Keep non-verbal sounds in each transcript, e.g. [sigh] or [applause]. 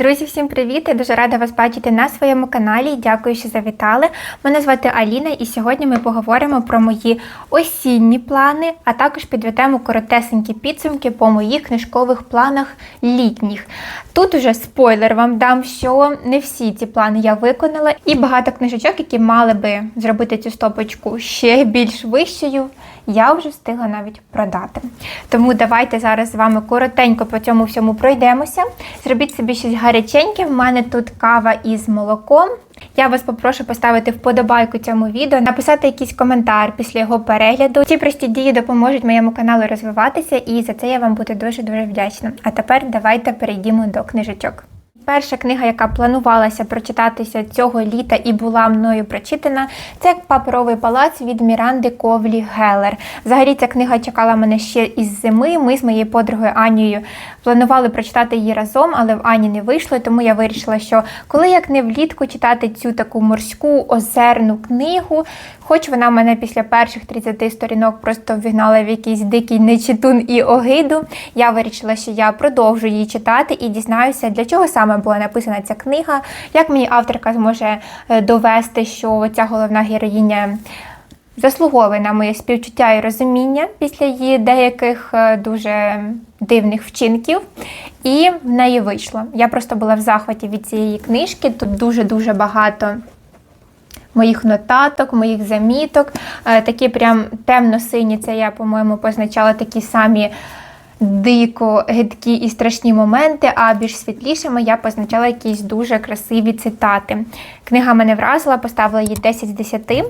Друзі, всім привіт! Я дуже рада вас бачити на своєму каналі. Дякую, що завітали. Мене звати Аліна, і сьогодні ми поговоримо про мої осінні плани, а також підведемо коротесенькі підсумки по моїх книжкових планах літніх. Тут уже спойлер вам дам, що не всі ці плани я виконала, і багато книжечок, які мали би зробити цю стопочку ще більш вищою, я вже встигла навіть продати. Тому давайте зараз з вами коротенько по цьому всьому пройдемося. Зробіть собі щось гаряченьке. В мене тут кава із молоком. Я вас попрошу поставити вподобайку цьому відео, написати якийсь коментар після його перегляду. Ці прості дії допоможуть моєму каналу розвиватися, і за це я вам буду дуже дуже вдячна. А тепер давайте перейдімо до книжечок. Перша книга, яка планувалася прочитатися цього літа і була мною прочитана, це Паперовий палац від Міранди Ковлі Гелер. Взагалі ця книга чекала мене ще із зими. Ми з моєю подругою Анією планували прочитати її разом, але в Ані не вийшло. Тому я вирішила, що коли як не влітку читати цю таку морську озерну книгу, хоч вона мене після перших 30 сторінок просто вігнала в якийсь дикий нечитун і огиду, я вирішила, що я продовжу її читати і дізнаюся, для чого саме була написана ця книга, як мені авторка зможе е, довести, що ця головна героїня. Заслуговує на моє співчуття і розуміння після її деяких е, дуже дивних вчинків, і в неї вийшло. Я просто була в захваті від цієї книжки. Тут дуже-дуже багато моїх нотаток, моїх заміток. Е, Такі прям темно-сині, це я, по-моєму, позначала такі самі дико гидкі і страшні моменти, а більш світлішими я позначала якісь дуже красиві цитати. Книга мене вразила, поставила їй 10 з 10,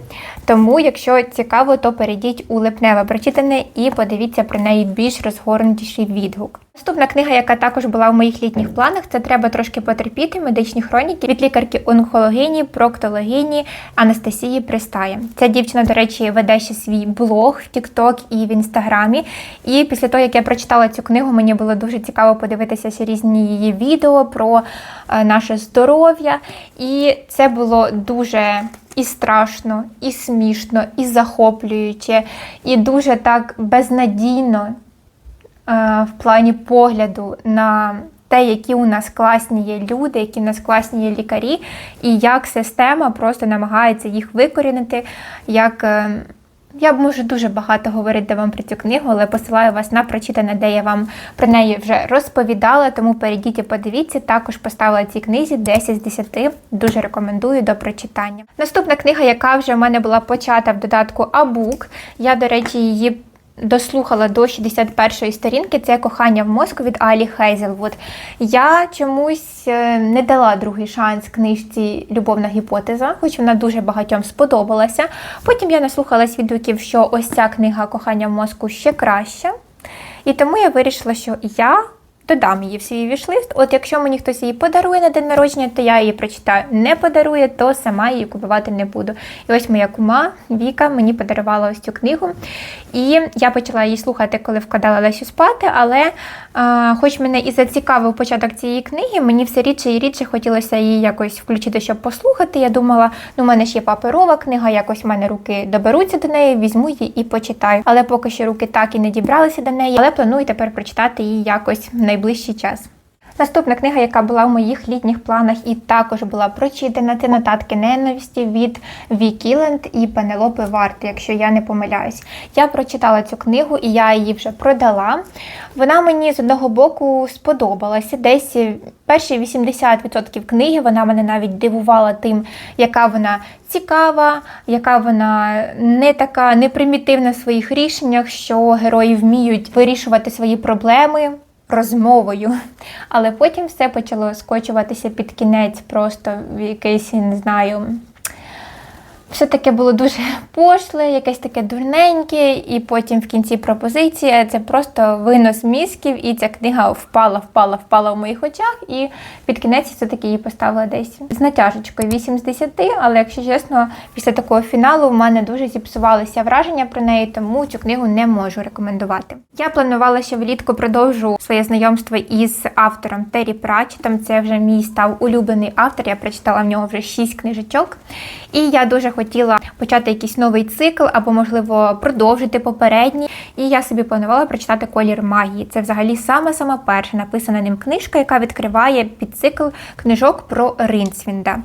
тому, якщо цікаво, то перейдіть у липневе прочитане і подивіться про неї більш розгорнутіший відгук. Наступна книга, яка також була в моїх літніх планах, це треба трошки потерпіти медичні хроніки від лікарки онкологині, проктологині Анастасії Пристає. Ця дівчина, до речі, веде ще свій блог в TikTok і в інстаграмі. І після того, як я прочитала цю книгу, мені було дуже цікаво подивитися різні її відео про е, наше здоров'я. І це було дуже. І страшно, і смішно, і захоплююче, і дуже так безнадійно е, в плані погляду на те, які у нас класні є люди, які у нас класні є лікарі, і як система просто намагається їх викорінити. як... е, я можу дуже багато говорити вам про цю книгу, але посилаю вас на прочитане, де я вам про неї вже розповідала, тому перейдіть і подивіться. Також поставила цій книзі 10 з 10. Дуже рекомендую до прочитання. Наступна книга, яка вже в мене була почата в додатку Абук. Я, до речі, її. Дослухала до 61-ї сторінки це кохання в мозку від Алі Хейзелвуд. Я чомусь е, не дала другий шанс книжці Любовна гіпотеза, хоч вона дуже багатьом сподобалася. Потім я наслухалась відгуків, що ось ця книга Кохання в мозку ще краща. І тому я вирішила, що я додам її в свій вішлист. От якщо мені хтось її подарує на день народження, то я її прочитаю. Не подарує, то сама її купувати не буду. І ось моя кума Віка мені подарувала ось цю книгу. І я почала її слухати, коли вкладала Лесю спати, але а, хоч мене і зацікавив початок цієї книги, мені все рідше і рідше хотілося її якось включити, щоб послухати. Я думала, ну в мене ж є паперова книга, якось в мене руки доберуться до неї, візьму її і почитаю. Але поки що руки так і не дібралися до неї, але планую тепер прочитати її якось найближчий час. Наступна книга, яка була в моїх літніх планах і також була прочитана, це нотатки ненависті від Ві Кіленд і Пенелопи Варт, якщо я не помиляюсь. Я прочитала цю книгу і я її вже продала. Вона мені з одного боку сподобалася. Десь перші 80% книги вона мене навіть дивувала тим, яка вона цікава, яка вона не така непримітивна в своїх рішеннях, що герої вміють вирішувати свої проблеми розмовою. Але потім все почало скочуватися під кінець, просто в якийсь, не знаю. Все таке було дуже пошле, якесь таке дурненьке, і потім в кінці пропозиція це просто винос мізків, і ця книга впала, впала, впала в моїх очах. І під кінець все-таки її поставила десь з натяжечкою 8 з 10, але якщо чесно, після такого фіналу в мене дуже зіпсувалися враження про неї, тому цю книгу не можу рекомендувати. Я планувала, що влітку продовжу своє знайомство із автором Террі Пратчетом. Це вже мій став улюблений автор. Я прочитала в нього вже 6 книжечок. І я дуже хотіла почати якийсь новий цикл або, можливо, продовжити попередній. І я собі планувала прочитати колір магії. Це взагалі сама-сама перша написана ним книжка, яка відкриває підцикл книжок про Ринцвінда.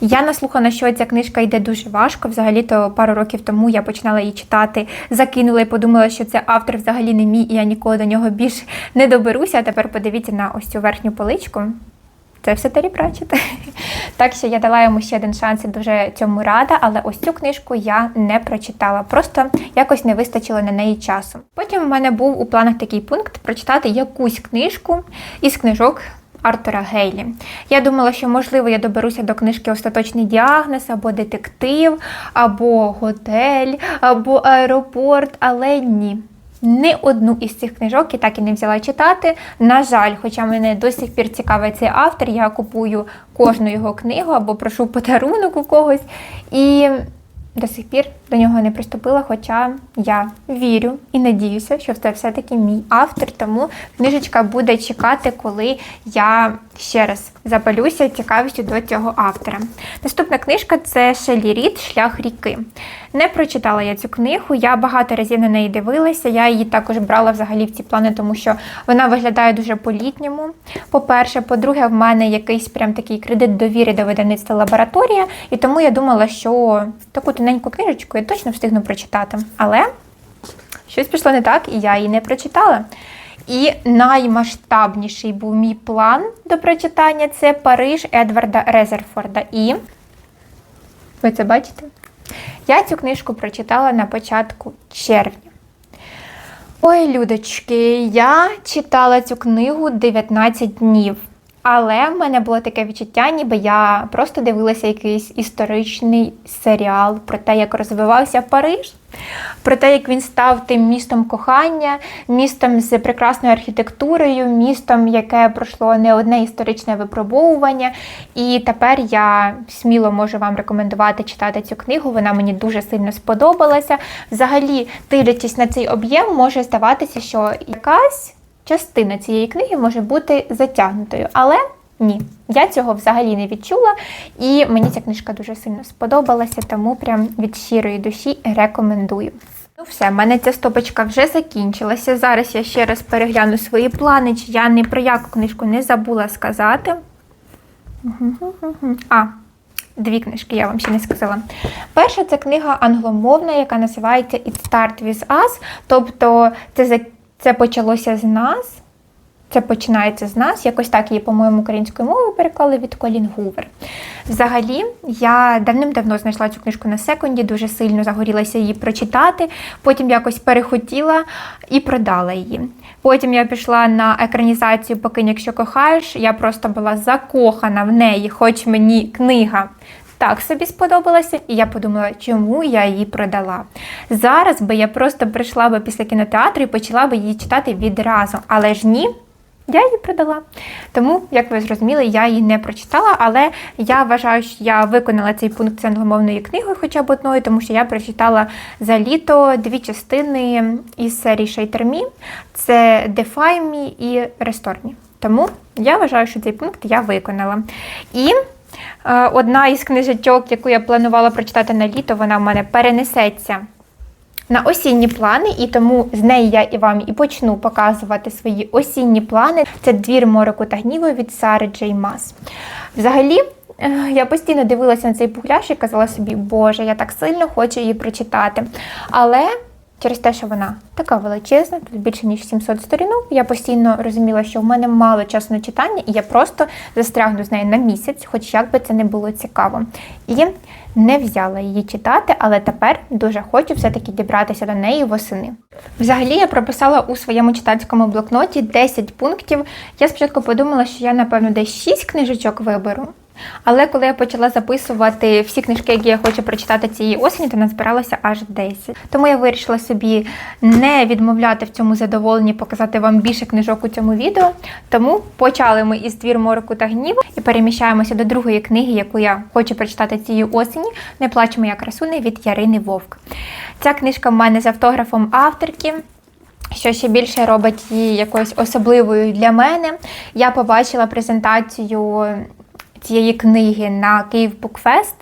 Я наслухана, що ця книжка йде дуже важко. Взагалі-то пару років тому я починала її читати, закинула і подумала, що це автор взагалі не мій, і я ніколи до нього більш не доберуся. А тепер подивіться на ось цю верхню поличку. Це все Террі Пратчет. Так що я дала йому ще один шанс і дуже цьому рада, але ось цю книжку я не прочитала. Просто якось не вистачило на неї часу. Потім в мене був у планах такий пункт прочитати якусь книжку із книжок. Артура Гейлі. Я думала, що можливо я доберуся до книжки Остаточний діагноз, або детектив, або готель, або аеропорт, але ні. Ні одну із цих книжок я так і не взяла читати. На жаль, хоча мене до сих пір цікавить цей автор, я купую кожну його книгу або прошу подарунок у когось. І до сих пір до нього не приступила, хоча я вірю і надіюся, що це все-таки мій автор, тому книжечка буде чекати, коли я ще раз запалюся цікавістю до цього автора. Наступна книжка це Шелі Рід Шлях ріки. Не прочитала я цю книгу, я багато разів на неї дивилася. Я її також брала взагалі в ці плани, тому що вона виглядає дуже по-літньому. По-перше, по-друге, в мене якийсь прям такий кредит довіри до видавництва лабораторія, і тому я думала, що таку тоненьку книжечку я точно встигну прочитати. Але щось пішло не так, і я її не прочитала. І наймасштабніший був мій план до прочитання це Париж Едварда Резерфорда. І ви це бачите? Я цю книжку прочитала на початку червня. Ой, людочки, я читала цю книгу 19 днів. Але в мене було таке відчуття, ніби я просто дивилася якийсь історичний серіал про те, як розвивався Париж, про те, як він став тим містом кохання, містом з прекрасною архітектурою, містом, яке пройшло не одне історичне випробовування. І тепер я сміло можу вам рекомендувати читати цю книгу. Вона мені дуже сильно сподобалася. Взагалі, дивлячись на цей об'єм, може здаватися, що якась частина цієї книги може бути затягнутою, але ні, я цього взагалі не відчула, і мені ця книжка дуже сильно сподобалася, тому прям від щирої душі рекомендую. Ну все, в мене ця стопочка вже закінчилася. Зараз я ще раз перегляну свої плани, чи я ні про яку книжку не забула сказати. А, дві книжки я вам ще не сказала. Перша це книга англомовна, яка називається It Start With Us, тобто це це почалося з нас. Це починається з нас. Якось так її, по-моєму, українською мовою переклали від Колін Гувер. Взагалі, я давним-давно знайшла цю книжку на секунді, дуже сильно загорілася її прочитати. Потім якось перехотіла і продала її. Потім я пішла на екранізацію Покинь, якщо кохаєш. Я просто була закохана в неї, хоч мені книга так собі сподобалася, і я подумала, чому я її продала. Зараз би я просто прийшла би після кінотеатру і почала би її читати відразу. Але ж ні. Я її продала. Тому, як ви зрозуміли, я її не прочитала, але я вважаю, що я виконала цей пункт з англомовною книгою, хоча б одною, тому що я прочитала за літо дві частини із серії Шейтермі: це Defy Me і Restore Me. Тому я вважаю, що цей пункт я виконала. І одна із книжечок, яку я планувала прочитати на літо, вона в мене перенесеться на осінні плани, і тому з неї я і вам і почну показувати свої осінні плани. Це двір мороку та гніву від Сари Джей Мас. Взагалі. Е, я постійно дивилася на цей пухляш і казала собі, Боже, я так сильно хочу її прочитати. Але Через те, що вона така величезна, тут більше ніж 700 сторінок. Я постійно розуміла, що в мене мало часу на читання, і я просто застрягну з нею на місяць, хоч як би це не було цікаво. І не взяла її читати, але тепер дуже хочу все-таки дібратися до неї восени. Взагалі, я прописала у своєму читацькому блокноті 10 пунктів. Я спочатку подумала, що я, напевно, десь 6 книжечок виберу. Але коли я почала записувати всі книжки, які я хочу прочитати цієї осені, то назбиралося аж 10. Тому я вирішила собі не відмовляти в цьому задоволенні, показати вам більше книжок у цьому відео. Тому почали ми із двір мороку та гніву і переміщаємося до другої книги, яку я хочу прочитати цієї осені. Не плачемо як красуни від Ярини Вовк. Ця книжка в мене з автографом авторки. Що ще більше робить її якоюсь особливою для мене. Я побачила презентацію цієї книги на Київ Букфест.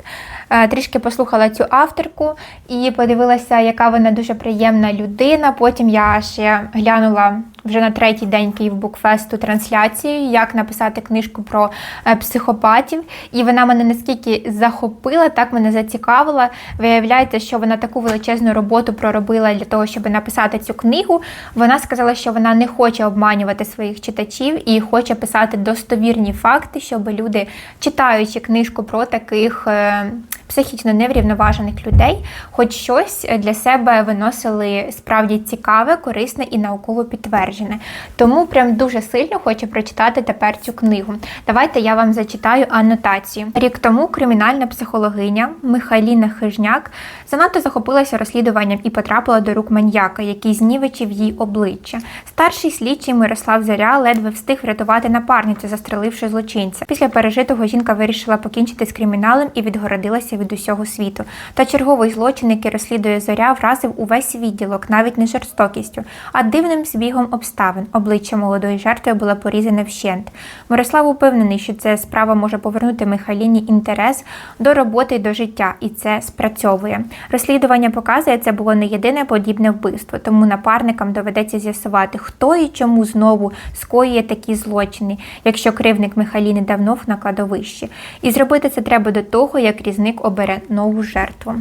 Трішки послухала цю авторку і подивилася, яка вона дуже приємна людина. Потім я ще глянула вже на третій день Київ Букфесту трансляцію, як написати книжку про е, психопатів. І вона мене наскільки захопила, так мене зацікавила. Виявляється, що вона таку величезну роботу проробила для того, щоб написати цю книгу. Вона сказала, що вона не хоче обманювати своїх читачів і хоче писати достовірні факти, щоб люди, читаючи книжку про таких. е, Психічно неврівноважених людей, хоч щось для себе виносили справді цікаве, корисне і науково підтверджене. Тому прям дуже сильно хочу прочитати тепер цю книгу. Давайте я вам зачитаю анотацію. Рік тому кримінальна психологиня Михайліна Хижняк занадто захопилася розслідуванням і потрапила до рук маньяка, який знівечив їй обличчя. Старший слідчий Мирослав Заря ледве встиг врятувати напарницю, застреливши злочинця. Після пережитого жінка вирішила покінчити з криміналом і відгородилася від усього світу. Та черговий злочин, який розслідує зоря, вразив увесь відділок, навіть не жорстокістю, а дивним збігом обставин. Обличчя молодої жертви було порізане вщент. Мирослав упевнений, що ця справа може повернути Михайліні інтерес до роботи і до життя, і це спрацьовує. Розслідування показує, це було не єдине подібне вбивство, тому напарникам доведеться з'ясувати, хто і чому знову скоює такі злочини, якщо кривник Михайліни давно на кладовищі. І зробити це треба до того, як різник обере нову жертву.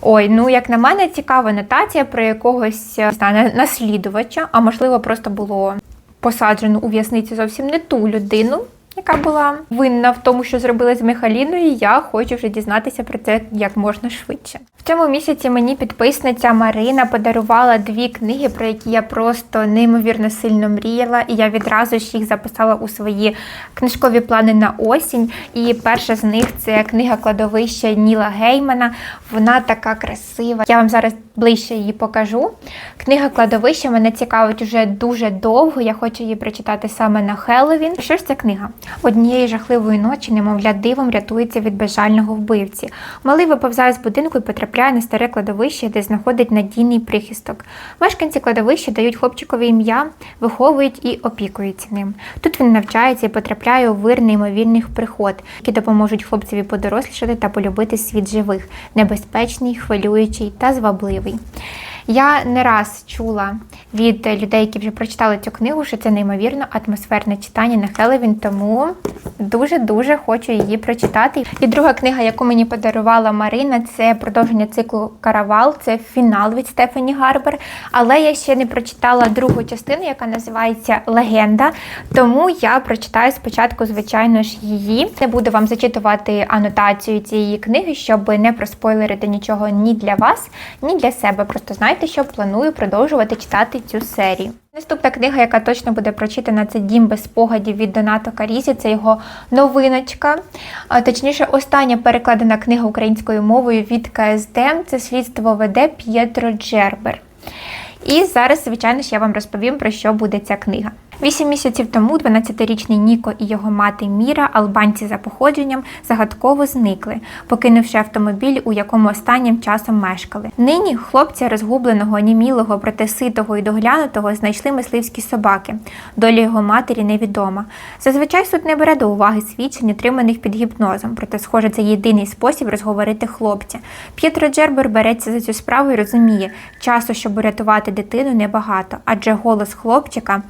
Ой, ну як на мене, цікава нотація про якогось стане наслідувача, а можливо, просто було посаджено у в'язниці зовсім не ту людину. Яка була винна в тому, що зробили з Михаліною, я хочу вже дізнатися про це як можна швидше. В цьому місяці мені підписниця Марина подарувала дві книги, про які я просто неймовірно сильно мріяла, і я відразу ж їх записала у свої книжкові плани на осінь. І перша з них це книга кладовища Ніла Геймана. Вона така красива. Я вам зараз ближче її покажу. Книга кладовища мене цікавить уже дуже довго. Я хочу її прочитати саме на Хеллоуін. Що ж ця книга? Однієї жахливої ночі, немовля, дивом рятується від безжального вбивці. Малий виповзає з будинку і потрапляє на старе кладовище, де знаходить надійний прихисток. Мешканці кладовища дають хлопчикові ім'я, виховують і опікуються ним. Тут він навчається і потрапляє у вир неймовірних приход, які допоможуть хлопцеві подорослішати та полюбити світ живих, небезпечний, хвилюючий та звабливий. Я не раз чула від людей, які вже прочитали цю книгу, що це неймовірно атмосферне читання на Хеллоуін, тому дуже-дуже хочу її прочитати. І друга книга, яку мені подарувала Марина, це продовження циклу Каравал, це фінал від Стефані Гарбер. Але я ще не прочитала другу частину, яка називається Легенда. Тому я прочитаю спочатку, звичайно ж, її. Не буду вам зачитувати анотацію цієї книги, щоб не проспойлерити нічого ні для вас, ні для себе. Просто знайте, що планую продовжувати читати цю серію. Наступна книга, яка точно буде прочитана, це Дім без спогадів від Донато Карізі. Це його новиночка. Точніше, остання перекладена книга українською мовою від КСД. Це слідство веде П'єтро Джербер. І зараз, звичайно ж, я вам розповім, про що буде ця книга. Вісім місяців тому 12-річний Ніко і його мати Міра, албанці за походженням, загадково зникли, покинувши автомобіль, у якому останнім часом мешкали. Нині хлопця розгубленого, німілого, проте ситого і доглянутого знайшли мисливські собаки. Доля його матері невідома. Зазвичай суд не бере до уваги свідчень, отриманих під гіпнозом, проте, схоже, це єдиний спосіб розговорити хлопця. П'єтро Джербер береться за цю справу і розуміє, часу, щоб урятувати дитину, небагато, адже голос хлопчика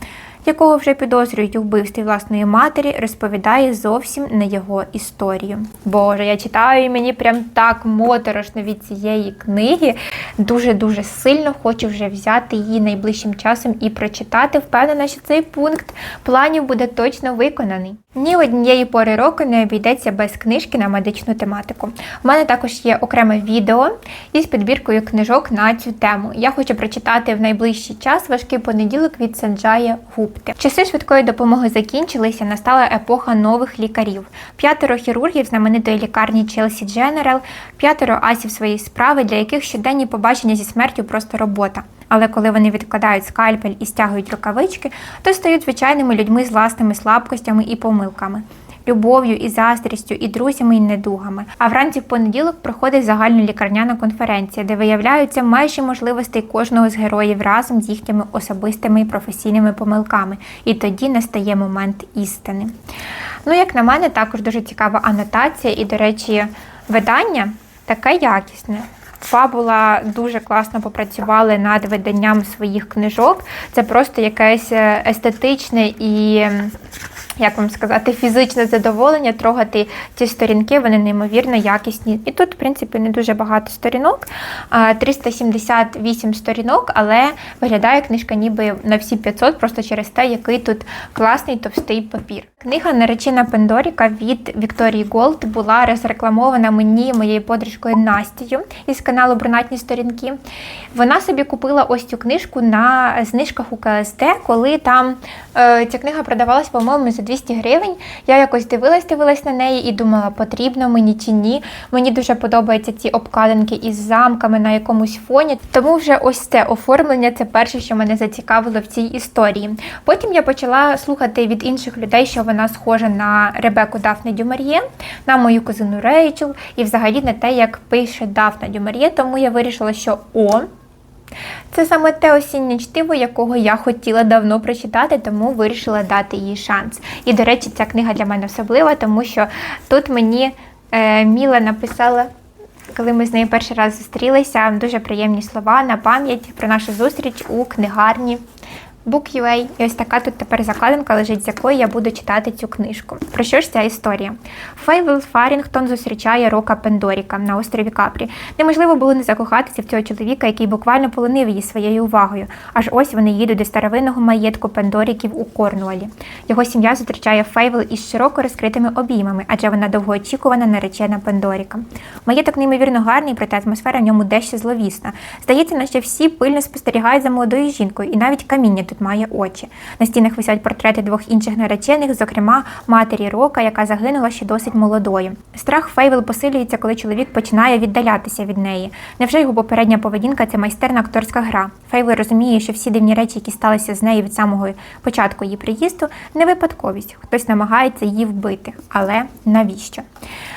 якого вже підозрюють у вбивстві власної матері, розповідає зовсім не його історію. Боже, я читаю і мені прям так моторошно від цієї книги. Дуже-дуже сильно хочу вже взяти її найближчим часом і прочитати. Впевнена, що цей пункт планів буде точно виконаний. Ні однієї пори року не обійдеться без книжки на медичну тематику. У мене також є окреме відео із підбіркою книжок на цю тему. Я хочу прочитати в найближчий час важкий понеділок від Санджая Гупти. Часи швидкої допомоги закінчилися, настала епоха нових лікарів. П'ятеро хірургів знаменитої лікарні Челсі Дженерал, п'ятеро асів своєї справи, для яких щоденні побачення зі смертю просто робота. Але коли вони відкладають скальпель і стягують рукавички, то стають звичайними людьми з власними слабкостями і помилками. любов'ю і заздрістю, і друзями, і недугами. А вранці в понеділок проходить загальнолікарняна конференція, де виявляються межі можливостей кожного з героїв разом з їхніми особистими і професійними помилками. І тоді настає момент істини. Ну, як на мене, також дуже цікава анотація, і, до речі, видання таке якісне. Фабула дуже класно попрацювали над виданням своїх книжок. Це просто якесь е, естетичне і. Як вам сказати, фізичне задоволення трогати ці сторінки, вони неймовірно якісні. І тут, в принципі, не дуже багато сторінок, 378 сторінок, але виглядає книжка ніби на всі 500, просто через те, який тут класний товстий папір. Книга Наречена Пендоріка від Вікторії Голд була розрекламована мені моєю подружкою Настю із каналу Брунатні сторінки. Вона собі купила ось цю книжку на знижках у КСД, коли там е, ця книга продавалась, по-моєму, за 200 гривень. Я якось дивилась, дивилась на неї і думала, потрібно мені чи ні. Мені дуже подобаються ці обкладинки із замками на якомусь фоні. Тому вже ось це оформлення це перше, що мене зацікавило в цій історії. Потім я почала слухати від інших людей, що вона схожа на Ребеку Дафне Дюмар'є, на мою кузину Рейчел, і взагалі на те, як пише Дафна Дюмар'є. Тому я вирішила, що о. Це саме те осіннє чтиво, якого я хотіла давно прочитати, тому вирішила дати їй шанс. І, до речі, ця книга для мене особлива, тому що тут мені е, Міла написала. Коли ми з нею перший раз зустрілися, дуже приємні слова на пам'ять про нашу зустріч у книгарні Book.ua. І ось така тут тепер закладинка лежить, з якої я буду читати цю книжку. Про що ж ця історія? Фейвел Фарінгтон зустрічає Рока Пендоріка на острові Капрі. Неможливо було не закохатися в цього чоловіка, який буквально полонив її своєю увагою. Аж ось вони їдуть до старовинного маєтку Пендоріків у Корнуолі. Його сім'я зустрічає Фейвел із широко розкритими обіймами, адже вона довгоочікувана наречена Пендоріка. Маєток неймовірно гарний, проте атмосфера в ньому дещо зловісна. Здається, наче всі пильно спостерігають за молодою жінкою, і навіть каміння тут має очі. На стінах висять портрети двох інших наречених, зокрема матері Рока, яка загинула ще досить молодою. Страх Фейвел посилюється, коли чоловік починає віддалятися від неї. Невже його попередня поведінка це майстерна акторська гра? Фейвел розуміє, що всі дивні речі, які сталися з нею від самого початку її приїзду, не випадковість. Хтось намагається її вбити. Але навіщо?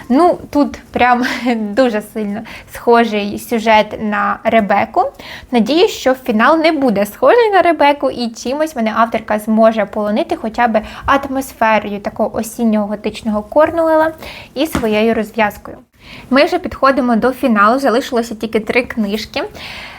Ну, тут прям [laughs] дуже сильно схожий сюжет на Ребеку. Надіюсь, що фінал не буде схожий на Ребеку, і чимось мене авторка зможе полонити хоча б атмосферою такого осіннього готичного Корнуела і своєю розв'язкою. Ми вже підходимо до фіналу, залишилося тільки три книжки.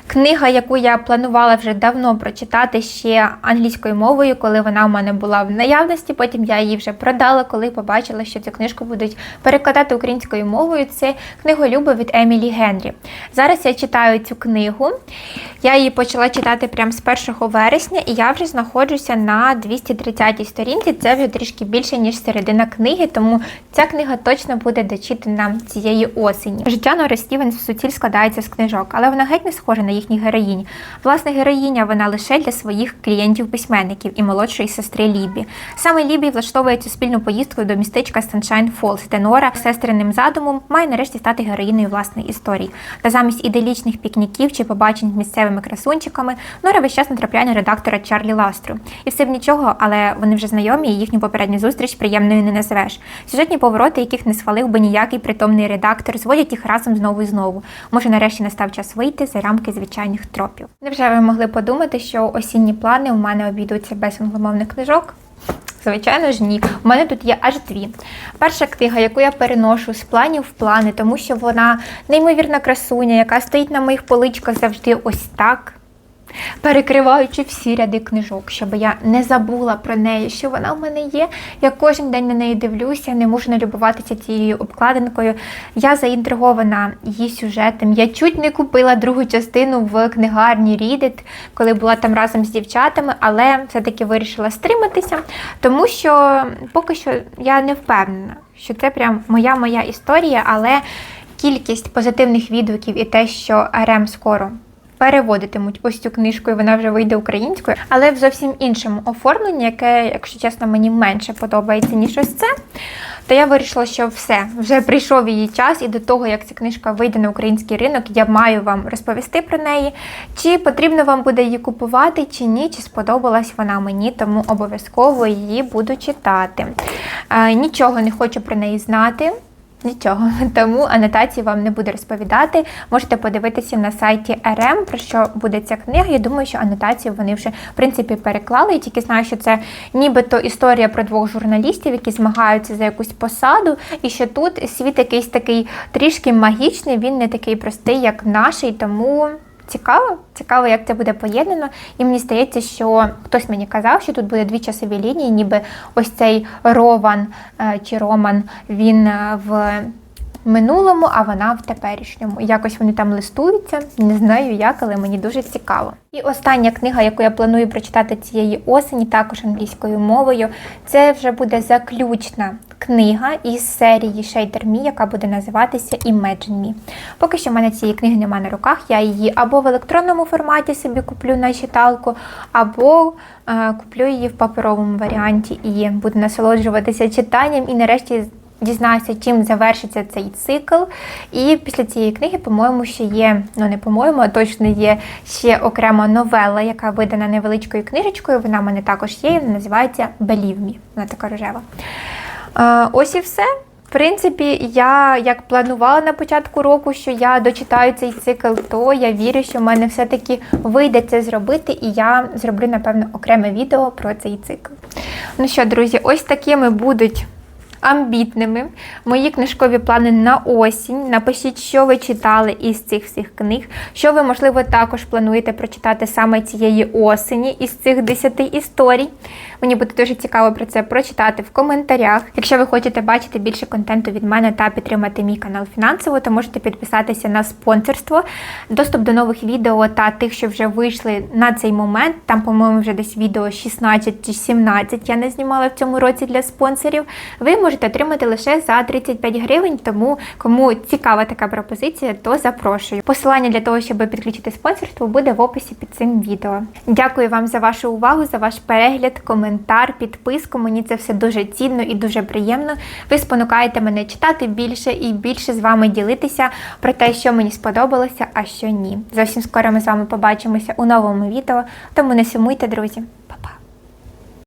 Книга, яку я планувала вже давно прочитати ще англійською мовою, коли вона у мене була в наявності. Потім я її вже продала, коли побачила, що цю книжку будуть перекладати українською мовою. Це книголюби від Емілі Генрі. Зараз я читаю цю книгу. Я її почала читати прямо з 1 вересня, і я вже знаходжуся на 230-й сторінці. Це вже трішки більше, ніж середина книги, тому ця книга точно буде дочитана цієї осені. Життя Нори Стівенс суціль складається з книжок, але вона геть не схожа на їхніх героїнь. Власне, героїня вона лише для своїх клієнтів-письменників і молодшої сестри Лібі. Саме Лібі влаштовує цю спільну поїздку до містечка Sunshine Falls, де Нора сестриним задумом має нарешті стати героїною власної історії. Та замість іделічних пікніків чи побачень з місцевими красунчиками Нора весь час натрапляє на редактора Чарлі Ластру. І все б нічого, але вони вже знайомі, і їхню попередню зустріч приємною не називеш. Сюжетні повороти, яких не схвалив би ніякий притомний редактор, зводять їх разом знову і знову. Може, нарешті настав час вийти за рамки звичайних тропів. Невже ви могли подумати, що осінні плани у мене обійдуться без англомовних книжок? Звичайно ж, ні. У мене тут є аж дві. Перша книга, яку я переношу з планів в плани, тому що вона неймовірна красуня, яка стоїть на моїх поличках завжди ось так. Перекриваючи всі ряди книжок, щоб я не забула про неї, що вона в мене є. Я кожен день на неї дивлюся, не можу не любуватися цією обкладинкою. Я заінтригована її сюжетом. Я чуть не купила другу частину в книгарні Рідит, коли була там разом з дівчатами, але все-таки вирішила стриматися, тому що поки що я не впевнена, що це прям моя моя історія, але кількість позитивних відгуків і те, що Рем скоро переводитимуть ось цю книжку, і вона вже вийде українською, але в зовсім іншому оформленні, яке, якщо чесно, мені менше подобається, ніж ось це. То я вирішила, що все, вже прийшов її час, і до того, як ця книжка вийде на український ринок, я маю вам розповісти про неї. Чи потрібно вам буде її купувати, чи ні, чи сподобалась вона мені, тому обов'язково її буду читати. Е, нічого не хочу про неї знати. Нічого, [laughs] тому анотації вам не буду розповідати. Можете подивитися на сайті РМ, про що буде ця книга. Я думаю, що анотацію вони вже в принципі переклали. Я тільки знаю, що це нібито історія про двох журналістів, які змагаються за якусь посаду, і що тут світ якийсь такий трішки магічний, він не такий простий, як наш, тому. Цікаво, цікаво, як це буде поєднано. І мені здається, що хтось мені казав, що тут буде дві часові лінії, ніби ось цей Рован е, чи Роман, він е, в минулому, а вона в теперішньому. Якось вони там листуються, не знаю як, але мені дуже цікаво. І остання книга, яку я планую прочитати цієї осені, також англійською мовою, це вже буде заключна книга із серії Shader Me, яка буде називатися Imagine Me. Поки що в мене цієї книги немає на руках, я її або в електронному форматі собі куплю на читалку, або е, куплю її в паперовому варіанті і буду насолоджуватися читанням і нарешті дізнаюся, чим завершиться цей цикл. І після цієї книги, по-моєму, ще є, ну не по-моєму, а точно є ще окрема новела, яка видана невеличкою книжечкою. Вона в мене також є, і вона називається Me. Вона така рожева. Ось і все. В принципі, я як планувала на початку року, що я дочитаю цей цикл, то я вірю, що в мене все-таки вийде це зробити, і я зроблю, напевно, окреме відео про цей цикл. Ну що, друзі, ось такими будуть амбітними мої книжкові плани на осінь. Напишіть, що ви читали із цих всіх книг, що ви, можливо, також плануєте прочитати саме цієї осені із цих 10 історій. Мені буде дуже цікаво про це прочитати в коментарях. Якщо ви хочете бачити більше контенту від мене та підтримати мій канал фінансово, то можете підписатися на спонсорство. Доступ до нових відео та тих, що вже вийшли на цей момент. Там, по-моєму, вже десь відео 16 чи 17 я не знімала в цьому році для спонсорів. Ви можете отримати лише за 35 гривень, тому кому цікава така пропозиція, то запрошую. Посилання для того, щоб підключити спонсорство, буде в описі під цим відео. Дякую вам за вашу увагу, за ваш перегляд, коментар, підписку. Мені це все дуже цінно і дуже приємно. Ви спонукаєте мене читати більше і більше з вами ділитися про те, що мені сподобалося, а що ні. Зовсім скоро ми з вами побачимося у новому відео, тому не сумуйте, друзі.